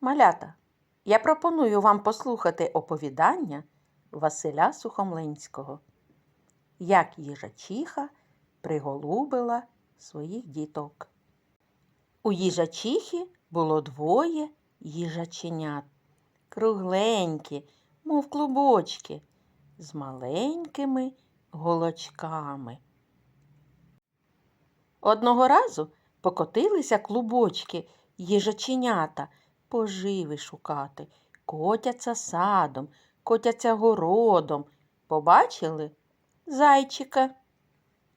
Малята, я пропоную вам послухати оповідання Василя Сухомлинського, як їжачиха приголубила своїх діток. У їжачихи було двоє їжаченят, кругленькі, мов клубочки, з маленькими голочками. Одного разу покотилися клубочки їжаченята поживи шукати, котяться садом, котяться городом. Побачили зайчика.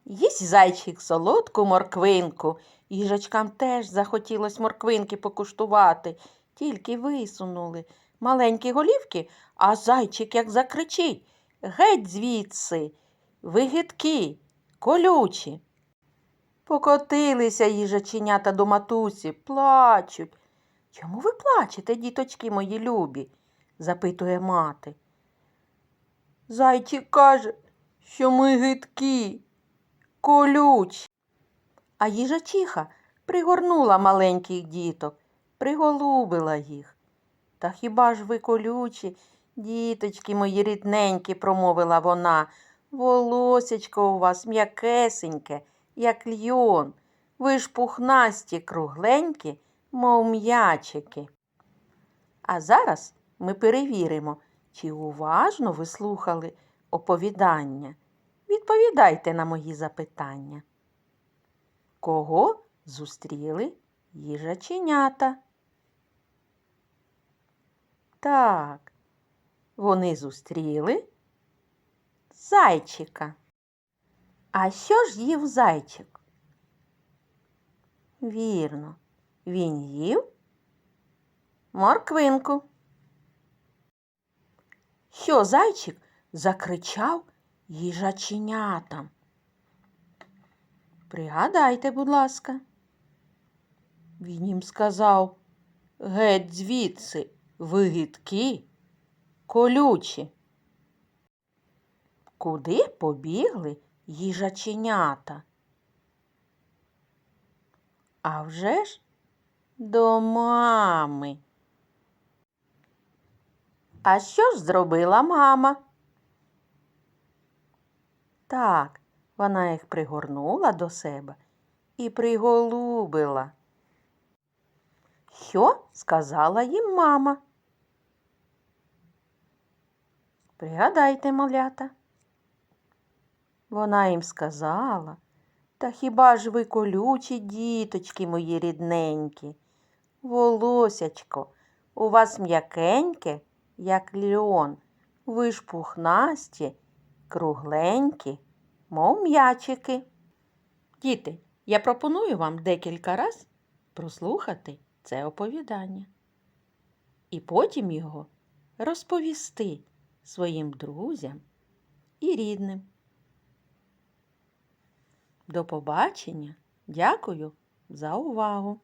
Їсть зайчик солодку морквинку. Їжачкам теж захотілось морквинки покуштувати, тільки висунули маленькі голівки, а зайчик як закричить Геть звідси, ви колючі. Покотилися їжаченята до матусі, плачуть. Чому ви плачете, діточки мої любі? запитує мати. Зайчик каже, що ми гидкі, колючі. А їжачиха пригорнула маленьких діток, приголубила їх. Та хіба ж ви колючі, діточки мої рідненькі, промовила вона, волосячко у вас м'якесеньке, як льйон. Ви ж пухнасті, кругленькі, мов м'ячики. А зараз ми перевіримо, чи уважно ви слухали оповідання. Відповідайте на мої запитання. Кого зустріли їжаченята? Так, вони зустріли зайчика. А що ж їв зайчик? Вірно, він їв морквинку. Що зайчик закричав їжаченятам? Пригадайте, будь ласка. Він їм сказав геть звідси, ви гидкі, колючі. Куди побігли їжаченята? А вже ж до мами. А що ж зробила мама? Так, вона їх пригорнула до себе і приголубила. Що сказала їм мама? Пригадайте, малята. Вона їм сказала, та хіба ж ви колючі діточки мої рідненькі? Волосячко, у вас м'якеньке, як льон, ви ж пухнасті, кругленькі, мов м'ячики. Діти, я пропоную вам декілька раз прослухати це оповідання і потім його розповісти своїм друзям і рідним. До побачення. Дякую за увагу!